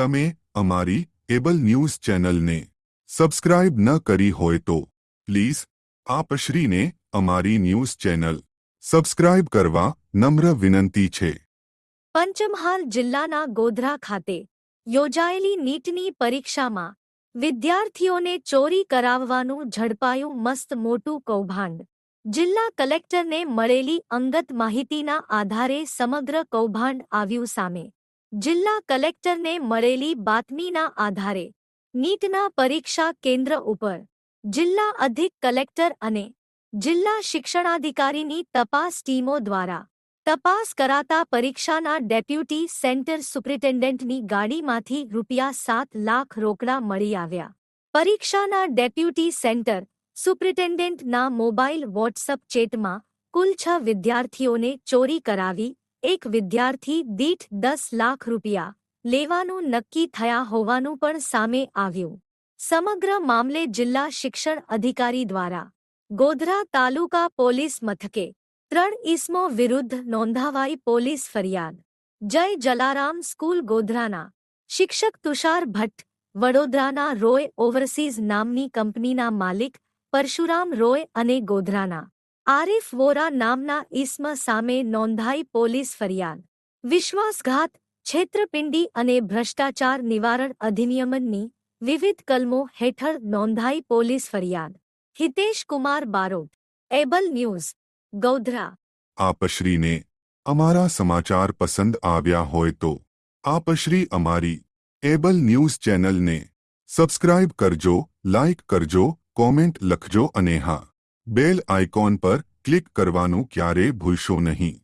તમે અમારી cable news ચેનલને સબસ્ક્રાઇબ ન કરી હોય તો પ્લીઝ આપશ્રીને અમારી ન્યૂઝ ચેનલ સબસ્ક્રાઇબ કરવા નમ્ર વિનંતી છે. પંચમહાલ જિલ્લાના ગોધરા ખાતે યોજાયેલી નીટની પરીક્ષામાં વિદ્યાર્થીઓને ચોરી કરાવવાનું ઝડપાયું મસ્ત મોટું કૌભાંડ. જિલ્લા કલેક્ટરને મળેલી અંગત માહિતીના આધારે સમગ્ર કૌભાંડ આવ્યું સામે જિલ્લા કલેક્ટરને મળેલી બાતમીના આધારે નીટના પરીક્ષા કેન્દ્ર ઉપર જિલ્લા અધિક કલેક્ટર અને જિલ્લા શિક્ષણાધિકારીની તપાસ ટીમો દ્વારા તપાસ કરાતા પરીક્ષાના ડેપ્યુટી સેન્ટર સુપ્રિન્ટેન્ડન્ટની ગાડીમાંથી રૂપિયા સાત લાખ રોકડા મળી આવ્યા. પરીક્ષાના ડેપ્યુટી સેન્ટર સુપ્રિન્ટેન્ડન્ટના મોબાઈલ વોટ્સઅપ ચેટમાં કુલ છ વિદ્યાર્થીઓને ચોરી કરાવી એક વિદ્યાર્થી દીઠ દસ લાખ રૂપિયા લેવાનું નક્કી થયા હોવાનું પણ સામે આવ્યું. સમગ્ર મામલે જિલ્લા શિક્ષણ અધિકારી દ્વારા ગોધરા તાલુકા પોલીસ મથકે ત્રણ ઇસમો વિરુદ્ધ નોંધાવાઈ પોલીસ ફરિયાદ. જય જલારામ સ્કૂલ ગોધરાના શિક્ષક તુષાર ભટ્ટ, વડોદરાના રોય ઓવરસીઝ નામની કંપનીના માલિક પરશુરામ રોય અને ગોધરાના આરિફ વોરા નામના ઇસ્મ સામે નોંધાઈ પોલીસ ફરિયાદ. વિશ્વાસઘાત, છેતરપિંડી અને ભ્રષ્ટાચાર નિવારણ અધિનિયમની વિવિધ કલમો હેઠળ નોંધાઈ પોલીસ ફરિયાદ. Hitesh Kumar Barot, Able News, Godhra. આપશ્રીને અમારા સમાચાર પસંદ આવ્યા હોય તો આપશ્રી અમારી એબલ ન્યૂઝ ચેનલને સબસ્ક્રાઇબ કરજો, લાઇક કરજો, કોમેન્ટ લખજો અને હા. બેલ આઇકોન પર ક્લિક કરવાનું ક્યારેય ભૂલશો નહીં.